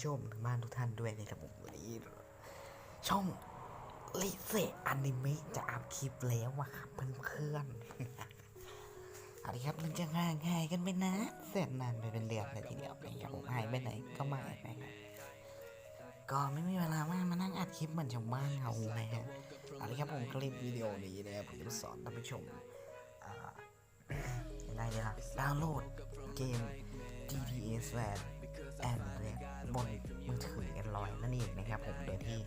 ผู้ชมทางบ้านทุกท่านด้วยนะครับผมวันนี้ช่องลิเซอนิเมะจะอัพคลิปแล้วว่ะครับเพื่อนๆอาละครับมันจะง่ายง่ายกันไปนะเสร็จนานไปเป็นเดือนเลยทีเดียวนะครับผมหายไปไหนก็ไมานะครับก็ไม่มีเวลาว่างมานั่งอัดคลิปเหมือนชาวบ้านเขานะฮะอาละครับผมคลิปวิดีโอนี้นะครับผมจะสอนท่านผู้ชมอ่างไงดีล่ะดาวน์โหลดเกม GTA Swan and เนี่ยบนมือถือ Android นั่นเองนะครับผมโดยที่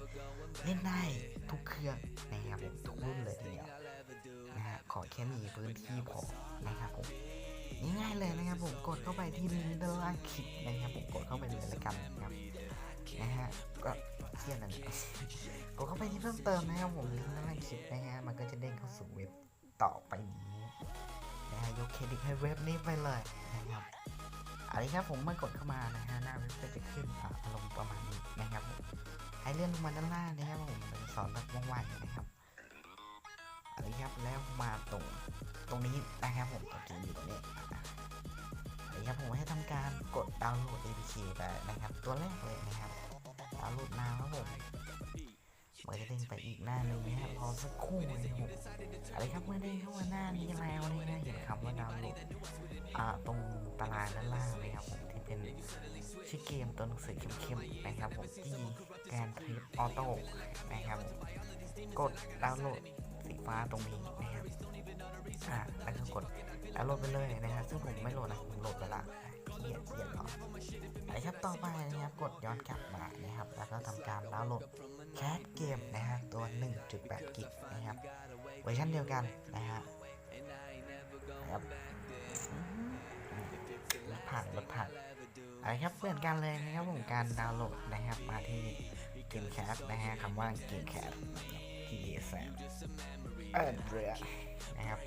เล่นได้ทุกเครื่องนะครับผมทุกรุ่นเลยทีเดียวนะฮะขอแค่มีพื้นที่พอนะครับผมง่ายๆเลยนะครับผมกดเข้าไปที่ลิงก์ด้านล่างคลิปนะครับผมกดเข้าไปเลยละกันนะครับนะฮะก็เที่ยนั่นกดเข้าไปที่เพิ่มเติมนะครับผมลิงก์ด้านล่างคลิปนะฮะมันก็จะเด้งเข้าสู่เว็บต่อไปนี้นะฮะยกเครดิตให้เว็บนี้ไปเลยนะครับ อะไรครับผมเมื่อกดเข้ามานะฮะหน้าเว็บก็จะขึ้นอารมณ์ประมาณนี้นะครับผมให้เลื่อนลงมาด้านล่างนะครับผมเราจะสอนแบบว่องไวนะครับอะไรครับแล้วมาตรงตรงนี้นะครับผมตัวจีอยู่ตรงนี้อะไรครับผมให้ทำการกดดาวน์โหลด APK ไปนะครับ ตัวแรกเลยนะครับดาวน์โหลดนาครับผม มันจะเด้งไปอีกหน้าหนึ่งนะครับรอสักครู่นะครับผมอะไรครับเมื่อได้เข้ามาหน้านี้แล้วนี่นะเห็นคำว่าดาวน์โหลดอ่าตรงตารางด้านล่างนะครับผมที่เป็นชื่อเกมตัวหนังสือเข้มๆนะครับผมที่แกนทริปออโต้นะครับผมกดดาวน์โหลดสีฟ้าตรงนี้นะครับอ่าแล้วก็กดดาวน์โหลดไปเลยนะครับซึ่งผมไม่โหลดนะผมโหลดไปละ เกียดเกียดเนาะอะไรครับต่อไปนะครับกดย้อนกลับมานะครับ แล้วก็ทำการดาวน์โหลดแคสเกมนะครับตัว 1.8 กิกนะครับเวอร์ชันเดียวกันนะฮะนะครับอืมรถผ่านรถผ่านอะไรครับเหมือนกันเลยนะครับผมการดาวน์โหลดนะครับมาที่เกมแคสนะฮะคำว่าเกมแคสที่แซมเออเรือนะครับ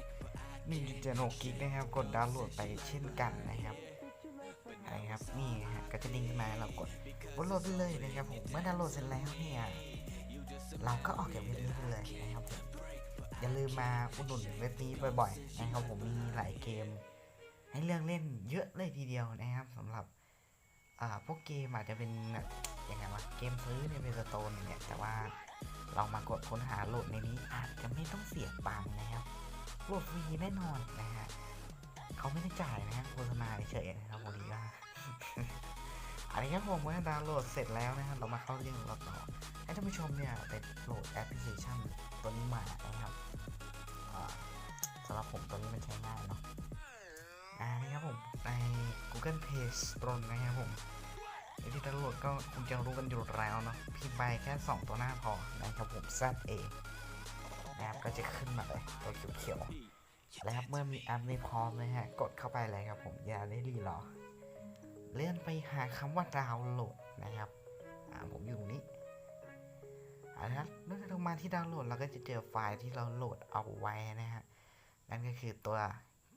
นี่จะโนกิกนะครับ กดดาวน์โหลดไปเช่นกันนะครับ อะครับนี่ฮะก็จะลิงก์ขึ้นมาเรากดกดโหลดไปเลยนะครับผมเมื่อดาวน์โหลดเสร็จแล้วเนี่ยเราก็ออกจากเว็บนี้ไปเลยนะครับผมอย่าลืมมาอุดหนุนเว็บนี้บ่อยๆนะครับผมมีหลายเกม ให้เลือกเล่นเยอะเลยทีเดียวนะครับสำหรับอ่าพวกเกมอาจจะเป็นแบบยังไงวะเกมซื้อในเบสโตนเนี่ยแต่ว่าเรามากดค้นหาโหลดในนี้อาจจะไม่ต้องเสียตังค์นะครับโหลดฟรีแน่นอนนะฮะ เขาไม่ได้จ่ายนะฮะโฆษณาเฉยนะครับพอดีว่าอันนี้ครับผมเมื่อดาวน์โหลดเสร็จแล้วนะครับเรามาเข้าเรื่องของเราต่อให้ท่านผู้ชมเนี่ยไปโหลดแอปพลิเคชันตัวนี้มานะครับสำหรับผมตัวนี้มันใช้ง่ายเนาะอ่านี่ครับผมใน Google Play Store นะครับผมวิธีดาวน์โหลดก็คงจะรู้กันอยู่แล้วเนาะพิมพ์ไปแค่ 2 ตัวหน้าพอนะครับผม Z A นะครับก็จะขึ้นมาเลยตัวเขียวๆ แล้วครับเมื่อมีแอปนี้พร้อมนะฮะ กดเข้าไปเลยครับผมอย่าได้รีรอ เลื่อนไปหาคำว่าดาวน์โหลดนะครับ อ่าผมอยู่ตรงนี้เอาละครับเมื่อเรามาที่ดาวน์โหลดเราก็จะเจอไฟล์ที่เราโหลดเอาไว้นะฮะ นั่นก็คือตัว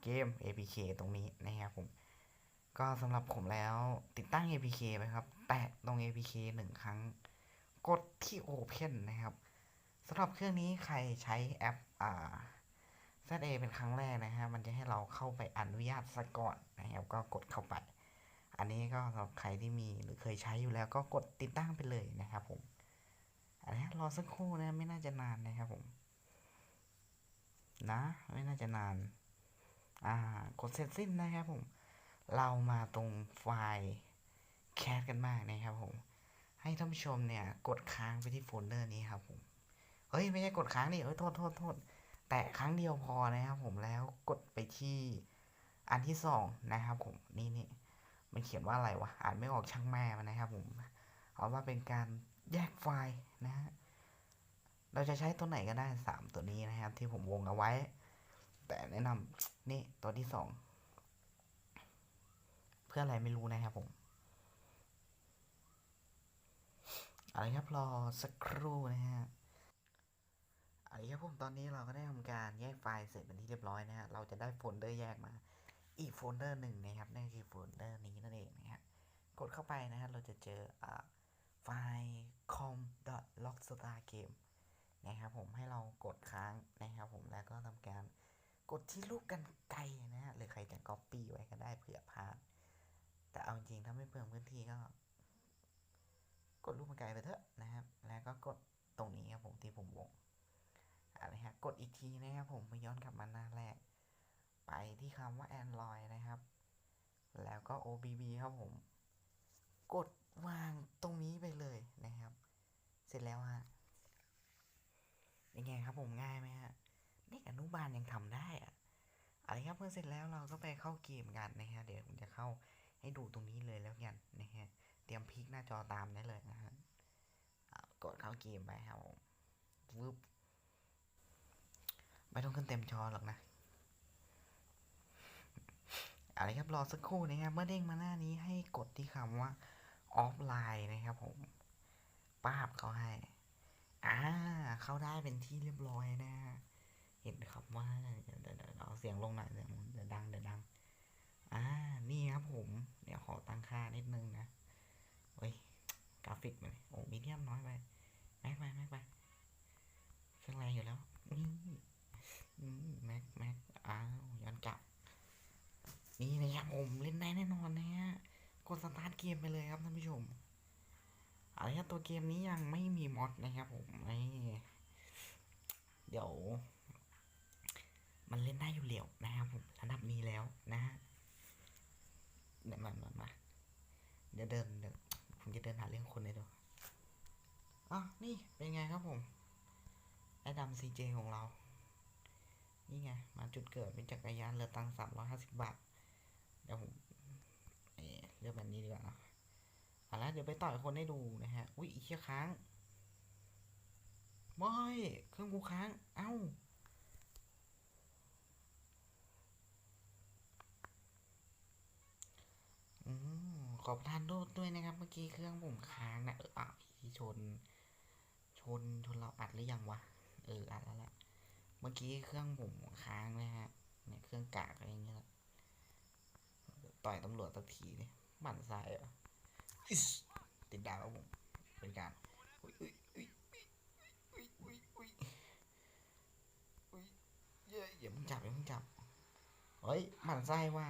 เกม APK ตรงนี้นะครับผม ก็สำหรับผมแล้วติดตั้ง APK ไปครับ แตะตรง APK หนึ่งครั้ง กดที่ Open นะครับสำหรับเครื่องนี้ใครใช้แอปอ่า ZA เป็นครั้งแรกนะฮะ มันจะให้เราเข้าไปอนุญาตซะก่อนนะครับ ก็กดเข้าไป อันนี้ก็สำหรับใครที่มีหรือเคยใช้อยู่แล้วก็กดติดตั้งไปเลยนะครับผม อันนี้รอสักครู่นะ ไม่น่าจะนานนะครับผม นะ ไม่น่าจะนาน อ่า กดเสร็จสิ้นนะครับผม เรามาตรงไฟล์แคสกันมากนะครับผม ให้ท่านผู้ชมเนี่ย กดค้างไปที่โฟลเดอร์นี้ครับผม เฮ้ย ไม่ใช่กดค้างนี่เอ้ย โทษ โทษ โทษ แตะครั้งเดียวพอนะครับผมแล้วกดไปที่อันที่สองนะครับผมนี่นี่มันเขียนว่าอะไรวะอ่านไม่ออกช่างแม่มันนะครับผมเอาว่าเป็นการแยกไฟล์นะฮะเราจะใช้ตัวไหนก็ได้สามตัวนี้นะครับ ที่ผมวงเอาไว้ แต่แนะนำนี่ตัวที่สองเพื่ออะไรไม่รู้นะครับผมอาละครับรอสักครู่นะฮะ อาละครับผมตอนนี้เราก็ได้ทำการแยกไฟล์เสร็จเป็นที่เรียบร้อยนะฮะเราจะได้โฟลเดอร์แยกมา อีกโฟลเดอร์หนึ่งนะครับนั่นคือโฟลเดอร์นี้นั่นเองนะฮะกดเข้าไปนะฮะเราจะเจออ่าไฟล์ com.logstar.game นะครับผมให้เรากดค้างนะครับผมแล้วก็ทำการกดที่รูปกันไกลนะฮะหรือใครจะ copy ไว้ก็ได้เผื่อพลาดแต่เอาจริงถ้าไม่เปลืองพื้นที่ก็ กดรูปกันไกลไปเถอะนะครับ แล้วก็กดตรงนี้ครับผมที่ผมวงอะไรฮะ กดอีกทีนะครับผมมาย้อนกลับมาหน้าแรก ไปที่คำว่า Android นะครับ แล้วก็ OBB ครับผม กดวางตรงนี้ไปเลยนะครับ เสร็จแล้วฮะยังไงครับผมง่ายไหมฮะเด็กอนุบาลยังทำได้อะอะไรครับเมื่อเสร็จแล้วเราก็ไปเข้าเกมกันนะฮะเดี๋ยวผมจะเข้าให้ดูตรงนี้เลยแล้วกันนะฮะเตรียมพลิกหน้าจอตามได้เลยนะฮะกดเข้าเกมไปครับผมวึบ ไม่ต้องขึ้นเต็มจอหรอกนะอะไรครับรอสักครู่นะครับเมื่อเด้งมาหน้านี้ให้กดที่คำว่าออฟไลน์นะครับผมป้าบเขาให้อ่าเข้าได้เป็นที่เรียบร้อยนะเห็นครับว่าเดี๋ยวเดี๋ยวเดี๋ยวเอาเสียงลงหน่อยเสียงเดี๋ยวดังเดี๋ยวดังอ่านี่ครับผม เดี๋ยวขอตั้งค่านิดนึงนะเฮ้ยกราฟิกมันโอ้มีเดียมน้อยไปแม็กไปแม็กไปเครื่องแรงอยู่แล้วอืมอืมแม็ กแม็กอ้าวย้อนกลับ นี่นะครับผมเล่นได้แน่นอนนะฮะกดสตาร์ทเกมไปเลยครับท่านผู้ชมอาละครับตัวเกมนี้ยังไม่มีมอดนะครับผมไม่เดี๋ยว มันเล่นได้อยู่เหลียวนะครับผมระดับนี้แล้วนะฮะเดี๋ยวมามามาเดี๋ยวเดินเดี๋ยวผมจะเดินหาเรื่องคนเลยดูอ๋อนี่เป็นไงครับผม ไอ้ดำซีเจของเรา นี่ไง มาจุดเกิดเป็นจักรยานเรือตังสามร้อยห้าสิบบาท เดี๋ยวผมเอ่อเลือกแบบนี้ดีกว่าเนอะเอาละเดี๋ยวไปต่อยคนให้ดูนะฮะ อุ้ยอีกเชี่ยค้างไม่เครื่องกูค้าง เอ้า อืมขอประทานโทษด้วยนะครับ เมื่อกี้เครื่องผมค้างนะเอออะพี่ชน ชนชนเราอัดหรือยังวะ เอออัดแล้วแหละ เมื่อกี้เครื่องผมค้างนะฮะเนี่ยเครื่องกากอะไรอย่างเงี้ยต่อยตำรวจสักทีเนี่ยหมั่นไส้ออิสติดดาวครับผมเป็นการอุ้ยอุ้ยอุ้ยอุ้ยอุ้ยอุ้ยอุ้ยเย้อย่าเพิ่งจับอย่าเพิ่งจับเฮ้ยหมั่นไส้ว่า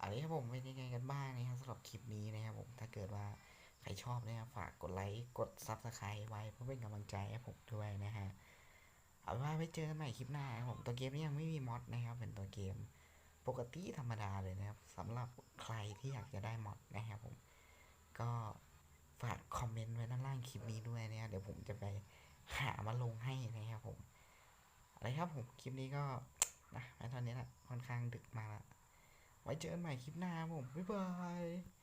อะไรครับผมเป็นยังไงกันบ้างนะครับสำหรับคลิปนี้นะครับผมถ้าเกิดว่าใครชอบนะครับฝากกดไลค์กดซับสไครต์ไว้เพื่อเป็นกำลังใจให้ผมด้วยนะฮะ เอาเป็นว่าไว้เจอกันใหม่คลิปหน้าครับผมตัวเกมนี้ยังไม่มีมอดนะครับ เป็นตัวเกมปกติธรรมดาเลยนะครับสำหรับใครที่อยากจะได้มอดนะครับผมก็ฝากคอมเมนต์ไว้ด้านล่างคลิปนี้ด้วยนะเดี๋ยวผมจะไปหามาลงให้นะครับผมอะไรครับผมคลิปนี้ก็นะไว้เท่านี้แหละค่อนข้างดึกมาละไว้เจอกันใหม่คลิปหน้าครับผมบ๊ายบาย